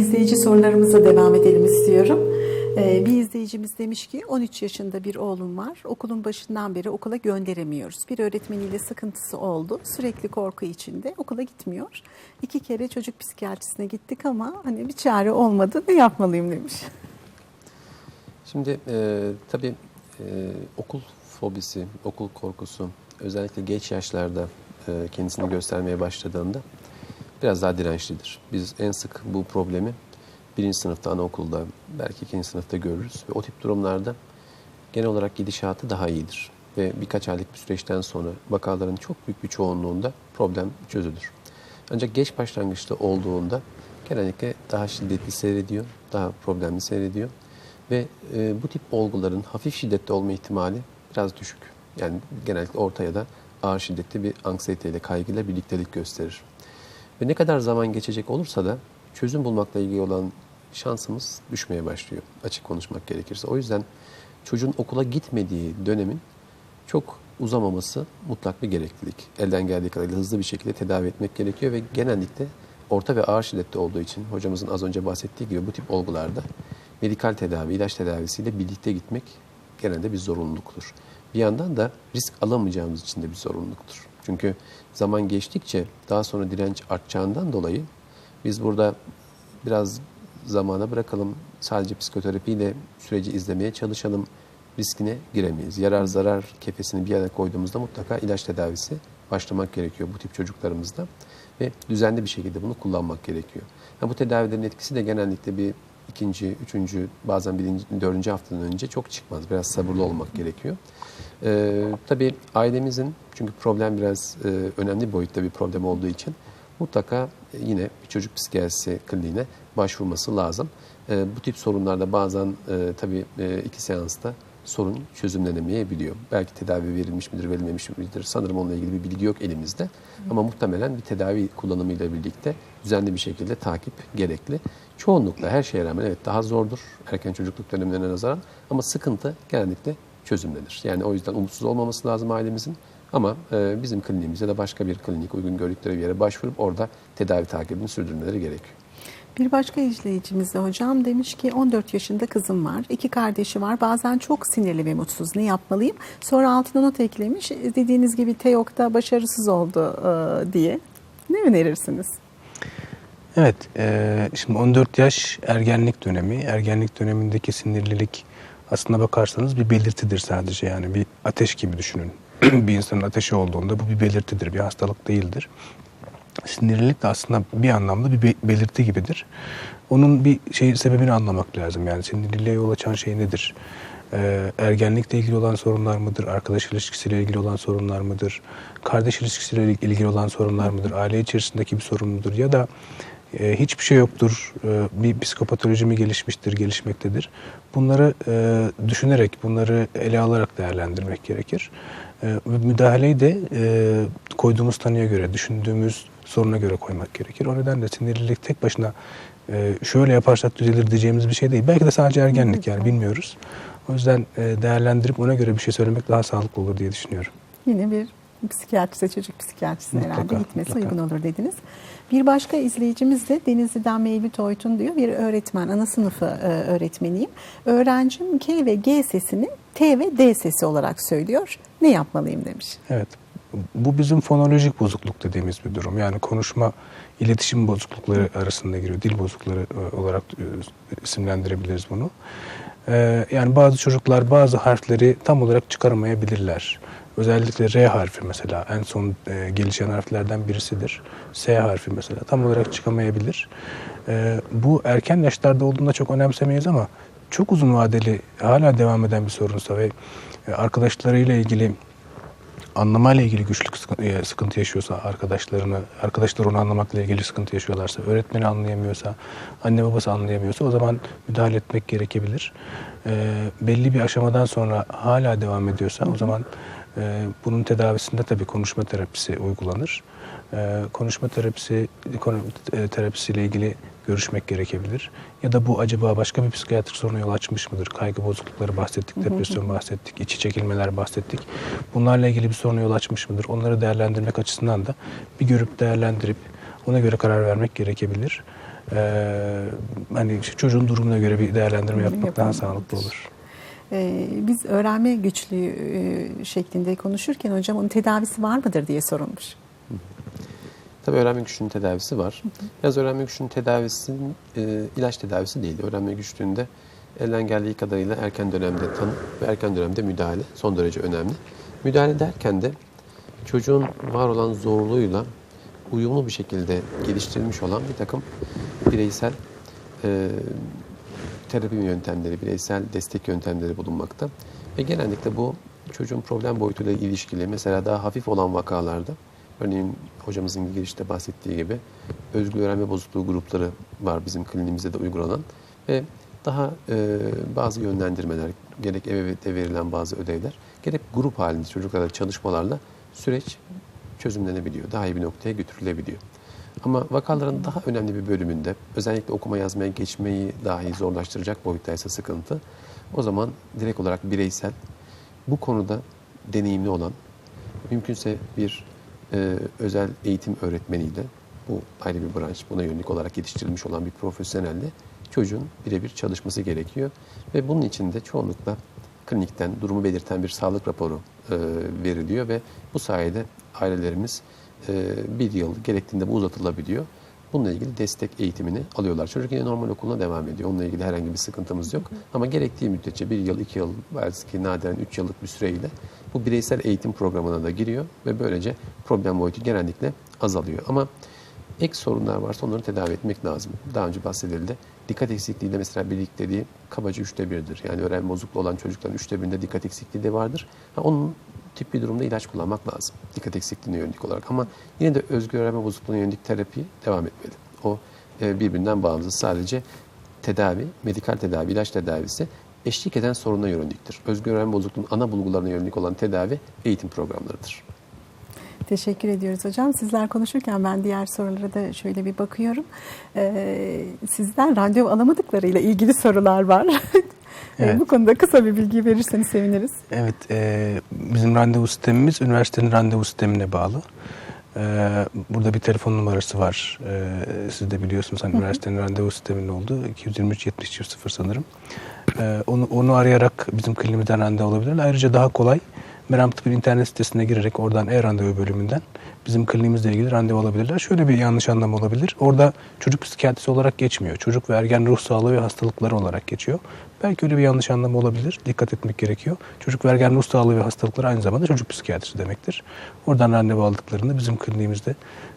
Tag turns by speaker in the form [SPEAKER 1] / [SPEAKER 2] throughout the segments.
[SPEAKER 1] İzleyici sorularımıza devam edelim istiyorum. Ee, bir izleyicimiz demiş ki 13 yaşında bir oğlum var. Okulun başından beri okula gönderemiyoruz. Bir öğretmeniyle sıkıntısı oldu. Sürekli korku içinde okula gitmiyor. İki kere çocuk psikiyatrisine gittik ama hani bir çare olmadı. Ne yapmalıyım demiş.
[SPEAKER 2] Şimdi e, tabii e, okul fobisi, okul korkusu özellikle geç yaşlarda e, kendisini göstermeye başladığında biraz daha dirençlidir. Biz en sık bu problemi birinci sınıfta, anaokulda, belki ikinci sınıfta görürüz. Ve o tip durumlarda genel olarak gidişatı daha iyidir. Ve birkaç aylık bir süreçten sonra vakaların çok büyük bir çoğunluğunda problem çözülür. Ancak geç başlangıçta olduğunda genellikle daha şiddetli seyrediyor, daha problemli seyrediyor. Ve e, bu tip olguların hafif şiddetli olma ihtimali biraz düşük. Yani genellikle orta ya da ağır şiddetli bir anksiyeteyle, kaygıyla birliktelik gösterir. Ve ne kadar zaman geçecek olursa da çözüm bulmakla ilgili olan şansımız düşmeye başlıyor. Açık konuşmak gerekirse. O yüzden çocuğun okula gitmediği dönemin çok uzamaması mutlak bir gereklilik. Elden geldiği kadar hızlı bir şekilde tedavi etmek gerekiyor ve genellikle orta ve ağır şiddetli olduğu için hocamızın az önce bahsettiği gibi bu tip olgularda medikal tedavi, ilaç tedavisiyle birlikte gitmek genelde bir zorunluluktur. Bir yandan da risk alamayacağımız için de bir zorunluluktur. Çünkü zaman geçtikçe daha sonra direnç artacağından dolayı biz burada biraz zamana bırakalım, sadece psikoterapiyle süreci izlemeye çalışalım, riskine giremeyiz. Yarar zarar kefesini bir yana koyduğumuzda mutlaka ilaç tedavisi başlamak gerekiyor bu tip çocuklarımızda ve düzenli bir şekilde bunu kullanmak gerekiyor. Yani bu tedavilerin etkisi de genellikle bir ikinci, üçüncü, bazen birinci, dördüncü haftadan önce çok çıkmaz. Biraz sabırlı olmak gerekiyor. Ee, tabii ailemizin, çünkü problem biraz e, önemli boyutta bir problem olduğu için mutlaka yine bir çocuk psikiyatrisi kliniğine başvurması lazım. Ee, bu tip sorunlarda bazen e, tabii e, iki seansta sorun çözümlenemeyebiliyor. Belki tedavi verilmiş midir, verilmemiş midir? Sanırım onunla ilgili bir bilgi yok elimizde. Ama muhtemelen bir tedavi kullanımıyla birlikte düzenli bir şekilde takip gerekli. Çoğunlukla her şeye rağmen evet daha zordur erken çocukluk dönemlerine nazaran ama sıkıntı genellikle çözümlenir. Yani o yüzden umutsuz olmaması lazım ailemizin. Ama e, bizim kliniğimiz ya da başka bir klinik uygun gördükleri bir yere başvurup orada tedavi takibini sürdürmeleri gerekiyor.
[SPEAKER 1] Bir başka izleyicimiz de hocam demiş ki 14 yaşında kızım var. iki kardeşi var. Bazen çok sinirli ve mutsuz. Ne yapmalıyım? Sonra altına not eklemiş. Dediğiniz gibi TEOK'ta başarısız oldu e, diye. Ne önerirsiniz?
[SPEAKER 3] Evet, e, şimdi 14 yaş ergenlik dönemi. Ergenlik dönemindeki sinirlilik aslına bakarsanız bir belirtidir sadece. Yani bir ateş gibi düşünün. bir insanın ateşi olduğunda bu bir belirtidir, bir hastalık değildir. Sinirlilik de aslında bir anlamda bir be- belirti gibidir. Onun bir şey sebebini anlamak lazım. Yani sinirliliğe yol açan şey nedir? Ee, ergenlikle ilgili olan sorunlar mıdır? Arkadaş ilişkisiyle ilgili olan sorunlar mıdır? Kardeş ilişkisiyle ilgili olan sorunlar mıdır? Aile içerisindeki bir sorun mudur? Ya da e, hiçbir şey yoktur, e, bir psikopatoloji mi gelişmiştir, gelişmektedir. Bunları e, düşünerek, bunları ele alarak değerlendirmek gerekir. E, müdahaleyi de e, koyduğumuz tanıya göre, düşündüğümüz soruna göre koymak gerekir. O nedenle sinirlilik tek başına e, şöyle yaparsak düzelir diyeceğimiz bir şey değil. Belki de sadece ergenlik yani bilmiyoruz. O yüzden e, değerlendirip ona göre bir şey söylemek daha sağlıklı olur diye düşünüyorum.
[SPEAKER 1] Yine bir psikiyatriste, çocuk psikiyatrisine
[SPEAKER 3] Mutlaka,
[SPEAKER 1] herhalde gitmesi
[SPEAKER 3] mutlaka.
[SPEAKER 1] uygun olur dediniz. Bir başka izleyicimiz de Denizli'den Mevlüt Oytun diyor. Bir öğretmen, ana sınıfı e, öğretmeniyim. Öğrencim K ve G sesini T ve D sesi olarak söylüyor. Ne yapmalıyım demiş.
[SPEAKER 3] Evet. Bu bizim fonolojik bozukluk dediğimiz bir durum. Yani konuşma, iletişim bozuklukları arasında giriyor. Dil bozuklukları e, olarak e, isimlendirebiliriz bunu. Yani bazı çocuklar bazı harfleri tam olarak çıkaramayabilirler. Özellikle R harfi mesela en son e, gelişen harflerden birisidir. S harfi mesela tam olarak çıkamayabilir. E, Bu erken yaşlarda olduğunda çok önemsemeyiz ama çok uzun vadeli hala devam eden bir sorunsa ve e, arkadaşlarıyla ilgili anlamayla ilgili güçlük e, sıkıntı yaşıyorsa arkadaşlarını, arkadaşlar onu anlamakla ilgili sıkıntı yaşıyorlarsa, öğretmeni anlayamıyorsa, anne babası anlayamıyorsa o zaman müdahale etmek gerekebilir. E, belli bir aşamadan sonra hala devam ediyorsa o zaman bunun tedavisinde tabii konuşma terapisi uygulanır. E, konuşma terapisi, e, terapisiyle ilgili görüşmek gerekebilir. Ya da bu acaba başka bir psikiyatrik soruna yol açmış mıdır? Kaygı bozuklukları bahsettik, depresyon bahsettik, içi çekilmeler bahsettik. Bunlarla ilgili bir soruna yol açmış mıdır? Onları değerlendirmek açısından da bir görüp değerlendirip ona göre karar vermek gerekebilir. Ee, hani çocuğun durumuna göre bir değerlendirme yapmak daha sağlıklı olur.
[SPEAKER 1] Ee, biz öğrenme güçlüğü e, şeklinde konuşurken hocam onun tedavisi var mıdır diye sorulmuş.
[SPEAKER 2] Tabii öğrenme güçlüğünün tedavisi var. Yalnız öğrenme güçlüğünün tedavisi e, ilaç tedavisi değil. Öğrenme güçlüğünde elden geldiği kadarıyla erken dönemde tanı ve erken dönemde müdahale son derece önemli. Müdahale derken de çocuğun var olan zorluğuyla uyumlu bir şekilde geliştirilmiş olan bir takım bireysel e, terapi yöntemleri, bireysel destek yöntemleri bulunmakta. Ve genellikle bu çocuğun problem boyutuyla ilişkili, mesela daha hafif olan vakalarda, örneğin hocamızın girişte bahsettiği gibi özgür öğrenme bozukluğu grupları var bizim kliniğimizde de uygulanan ve daha e, bazı yönlendirmeler, gerek ebeveyte verilen bazı ödevler, gerek grup halinde çocuklarla çalışmalarla süreç çözümlenebiliyor, daha iyi bir noktaya götürülebiliyor. Ama vakaların daha önemli bir bölümünde özellikle okuma yazmaya geçmeyi dahi zorlaştıracak boyuttaysa sıkıntı o zaman direkt olarak bireysel bu konuda deneyimli olan mümkünse bir e, özel eğitim öğretmeniyle bu ayrı bir branş buna yönelik olarak yetiştirilmiş olan bir profesyonelle çocuğun birebir çalışması gerekiyor. Ve bunun için de çoğunlukla klinikten durumu belirten bir sağlık raporu e, veriliyor ve bu sayede ailelerimiz bir yıl gerektiğinde bu uzatılabiliyor. Bununla ilgili destek eğitimini alıyorlar. Çocuk yine normal okuluna devam ediyor. Onunla ilgili herhangi bir sıkıntımız yok. Ama gerektiği müddetçe bir yıl, iki yıl, belki nadiren üç yıllık bir süreyle bu bireysel eğitim programına da giriyor ve böylece problem boyutu genellikle azalıyor. Ama ek sorunlar varsa onları tedavi etmek lazım. Daha önce bahsedildi. Dikkat eksikliği de mesela birlikteliği kabaca üçte birdir. Yani öğrenme bozukluğu olan çocukların üçte birinde dikkat eksikliği de vardır. Ha, onun tip bir durumda ilaç kullanmak lazım. Dikkat eksikliğine yönelik olarak. Ama yine de özgür öğrenme bozukluğuna yönelik terapi devam etmeli. O e, birbirinden bağımsız. Sadece tedavi, medikal tedavi, ilaç tedavisi eşlik eden soruna yöneliktir. Özgür öğrenme bozukluğunun ana bulgularına yönelik olan tedavi eğitim programlarıdır.
[SPEAKER 1] Teşekkür ediyoruz hocam. Sizler konuşurken ben diğer sorulara da şöyle bir bakıyorum. Ee, sizden randevu alamadıklarıyla ilgili sorular var. Ee,
[SPEAKER 3] Evet.
[SPEAKER 1] Bu konuda kısa bir bilgi verirseniz seviniriz.
[SPEAKER 3] Evet, e, bizim randevu sistemimiz üniversitenin randevu sistemine bağlı. E, burada bir telefon numarası var. E, siz de biliyorsunuz hani üniversitenin randevu sisteminin olduğu 223 70 0 sanırım. E, onu, onu arayarak bizim klinimizden randevu alabilirler. Ayrıca daha kolay Meram Tıp'ın internet sitesine girerek oradan e-randevu bölümünden bizim kliniğimizle ilgili randevu alabilirler. Şöyle bir yanlış anlam olabilir. Orada çocuk psikiyatrisi olarak geçmiyor. Çocuk ve ergen ruh sağlığı ve hastalıkları olarak geçiyor. Belki öyle bir yanlış anlam olabilir. Dikkat etmek gerekiyor. Çocuk ve ergen ruh sağlığı ve hastalıkları aynı zamanda çocuk psikiyatrisi demektir. Oradan randevu aldıklarında bizim kliniğimizde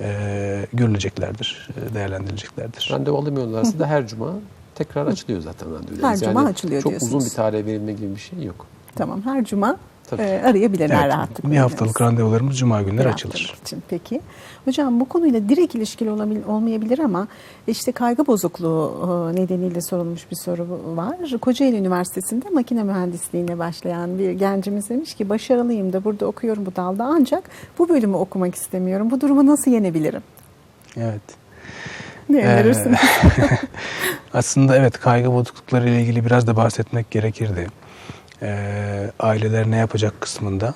[SPEAKER 3] e, görüleceklerdir, e, değerlendirileceklerdir.
[SPEAKER 2] Randevu alamıyorlarsa da her cuma tekrar açılıyor zaten randevular.
[SPEAKER 1] Her cuma açılıyor
[SPEAKER 2] çok
[SPEAKER 1] diyorsunuz.
[SPEAKER 2] uzun bir tarih verilme gibi bir şey yok.
[SPEAKER 1] Tamam her cuma
[SPEAKER 2] Tabii.
[SPEAKER 1] e, arayabilirler
[SPEAKER 3] Evet,
[SPEAKER 1] rahatlıkla.
[SPEAKER 3] bir haftalık randevularımız cuma günleri açılır.
[SPEAKER 1] için. Peki. Hocam bu konuyla direkt ilişkili olabil- olmayabilir ama işte kaygı bozukluğu e, nedeniyle sorulmuş bir soru var. Kocaeli Üniversitesi'nde makine mühendisliğine başlayan bir gencimiz demiş ki başarılıyım da burada okuyorum bu dalda ancak bu bölümü okumak istemiyorum. Bu durumu nasıl yenebilirim?
[SPEAKER 3] Evet.
[SPEAKER 1] Ne
[SPEAKER 3] Ee,
[SPEAKER 1] önerirsiniz?
[SPEAKER 3] Aslında evet kaygı bozuklukları ile ilgili biraz da bahsetmek gerekirdi. Ee, aileler ne yapacak kısmında.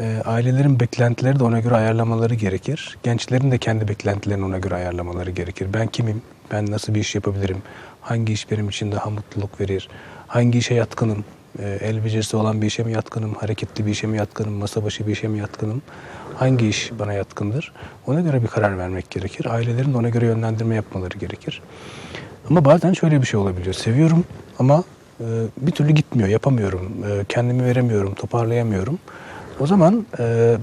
[SPEAKER 3] Ee, ailelerin beklentileri de ona göre ayarlamaları gerekir. Gençlerin de kendi beklentilerini ona göre ayarlamaları gerekir. Ben kimim? Ben nasıl bir iş yapabilirim? Hangi iş benim için daha mutluluk verir? Hangi işe yatkınım? Ee, el becerisi olan bir işe mi yatkınım? Hareketli bir işe mi yatkınım? Masa başı bir işe mi yatkınım? Hangi iş bana yatkındır? Ona göre bir karar vermek gerekir. Ailelerin de ona göre yönlendirme yapmaları gerekir. Ama bazen şöyle bir şey olabiliyor. Seviyorum ama e, bir türlü gitmiyor, yapamıyorum. E, kendimi veremiyorum, toparlayamıyorum. O zaman e,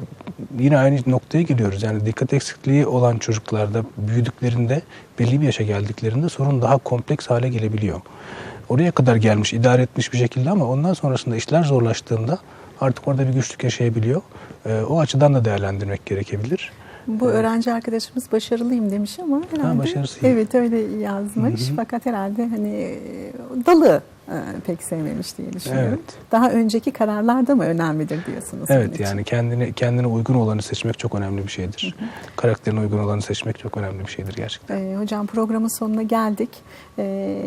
[SPEAKER 3] yine aynı noktaya geliyoruz. Yani dikkat eksikliği olan çocuklarda büyüdüklerinde, belli bir yaşa geldiklerinde sorun daha kompleks hale gelebiliyor. Oraya kadar gelmiş, idare etmiş bir şekilde ama ondan sonrasında işler zorlaştığında artık orada bir güçlük yaşayabiliyor. E, o açıdan da değerlendirmek gerekebilir.
[SPEAKER 1] Bu öğrenci arkadaşımız başarılıyım demiş ama herhalde
[SPEAKER 3] başarısıyım.
[SPEAKER 1] evet öyle yazmış fakat herhalde hani e, dalı pek sevmemiş diye düşünüyorum.
[SPEAKER 3] Evet.
[SPEAKER 1] Daha önceki kararlar da mı önemlidir diyorsunuz?
[SPEAKER 3] Evet yani kendine kendine uygun olanı seçmek çok önemli bir şeydir. Karakterine uygun olanı seçmek çok önemli bir şeydir gerçekten.
[SPEAKER 1] Ee, hocam programın sonuna geldik. Ee,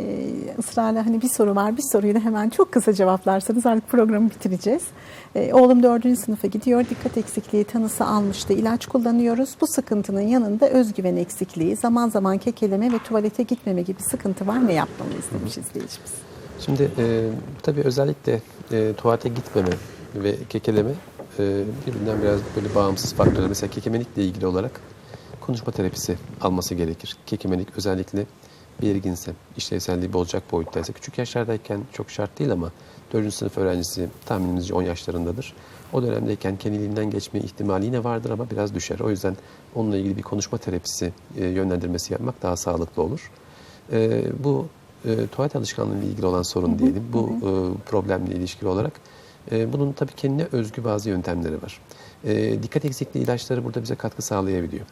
[SPEAKER 1] ısrarla hani bir soru var. Bir soruyu da hemen çok kısa cevaplarsanız artık programı bitireceğiz. Ee, oğlum dördüncü sınıfa gidiyor. Dikkat eksikliği tanısı almıştı. İlaç kullanıyoruz. Bu sıkıntının yanında özgüven eksikliği, zaman zaman kekeleme ve tuvalete gitmeme gibi sıkıntı var. Ne yapmalıyız demiş izleyicimiz.
[SPEAKER 2] Şimdi e, tabii özellikle e, tuvalete gitmeme ve kekeleme e, birbirinden biraz böyle bağımsız faktörler. Mesela kekemelikle ilgili olarak konuşma terapisi alması gerekir. Kekemelik özellikle belirginse, işlevselliği bozacak boyuttaysa, küçük yaşlardayken çok şart değil ama 4. sınıf öğrencisi tahminimizce 10 yaşlarındadır. O dönemdeyken kendiliğinden geçme ihtimali yine vardır ama biraz düşer. O yüzden onunla ilgili bir konuşma terapisi e, yönlendirmesi yapmak daha sağlıklı olur. E, bu e, tuvalet alışkanlığı ile ilgili olan sorun diyelim. Bu e, problemle ilişkili olarak e, bunun tabii kendine özgü bazı yöntemleri var. E, dikkat eksikliği ilaçları burada bize katkı sağlayabiliyor.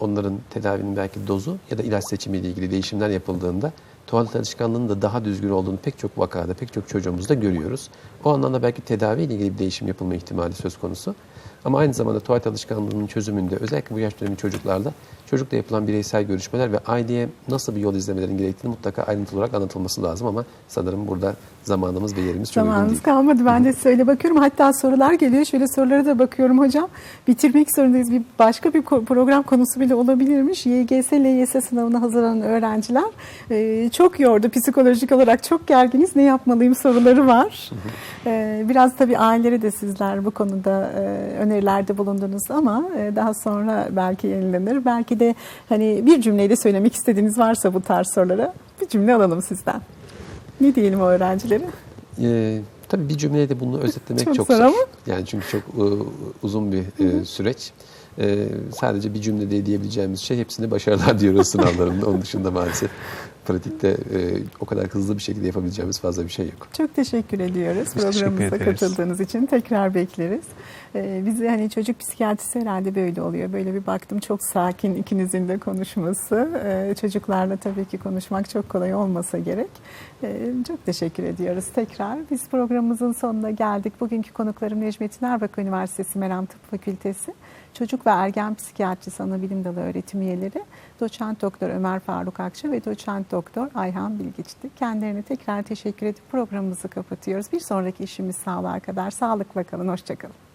[SPEAKER 2] Onların tedavinin belki dozu ya da ilaç seçimiyle ilgili değişimler yapıldığında tuvalet alışkanlığının da daha düzgün olduğunu pek çok vakada, pek çok çocuğumuzda görüyoruz. O anlamda belki tedaviyle ilgili bir değişim yapılma ihtimali söz konusu. Ama aynı zamanda tuvalet alışkanlığının çözümünde özellikle bu yaş dönemi çocuklarda çocukla yapılan bireysel görüşmeler ve aileye nasıl bir yol izlemelerin gerektiğini mutlaka ayrıntılı olarak anlatılması lazım ama sanırım burada zamanımız ve yerimiz çok
[SPEAKER 1] Zamanımız
[SPEAKER 2] değil.
[SPEAKER 1] kalmadı. Ben de söyle bakıyorum. Hatta sorular geliyor. Şöyle sorulara da bakıyorum hocam. Bitirmek zorundayız. Bir başka bir program konusu bile olabilirmiş. YGS, LYS sınavına hazırlanan öğrenciler e, çok yordu. Psikolojik olarak çok gerginiz. Ne yapmalıyım soruları var. E, biraz tabii ailelere de sizler bu konuda e, önerilerde bulundunuz ama e, daha sonra belki yenilenir. Belki de hani bir cümleyle söylemek istediğiniz varsa bu tarz sorulara bir cümle alalım sizden. Ne diyelim o öğrencilere?
[SPEAKER 2] Ee, tabii bir cümleyle bunu özetlemek
[SPEAKER 1] Çok
[SPEAKER 2] çok, zor
[SPEAKER 1] ama.
[SPEAKER 2] Yani çünkü çok e, uzun bir e, süreç. E, sadece bir cümlede diyebileceğimiz şey hepsini başarılar diyoruz sınavlarında. Onun dışında maalesef pratikte e, o kadar hızlı bir şekilde yapabileceğimiz fazla bir şey yok.
[SPEAKER 1] Çok teşekkür ediyoruz
[SPEAKER 3] Biz teşekkür
[SPEAKER 1] programımıza
[SPEAKER 3] ederiz.
[SPEAKER 1] katıldığınız için. Tekrar bekleriz. Ee, bizi hani çocuk psikiyatrisi herhalde böyle oluyor. Böyle bir baktım çok sakin ikinizin de konuşması. Ee, çocuklarla tabii ki konuşmak çok kolay olmasa gerek. Ee, çok teşekkür ediyoruz tekrar. Biz programımızın sonuna geldik. Bugünkü konuklarım Necmettin Erbakan Üniversitesi Meram Tıp Fakültesi Çocuk ve Ergen Psikiyatrisi Anabilim Dalı öğretim üyeleri Doçent Doktor Ömer Faruk Akça ve Doçent Doktor Ayhan Bilgiç'ti. Kendilerine tekrar teşekkür edip programımızı kapatıyoruz. Bir sonraki işimiz sağlığa kadar sağlıkla kalın. Hoşçakalın.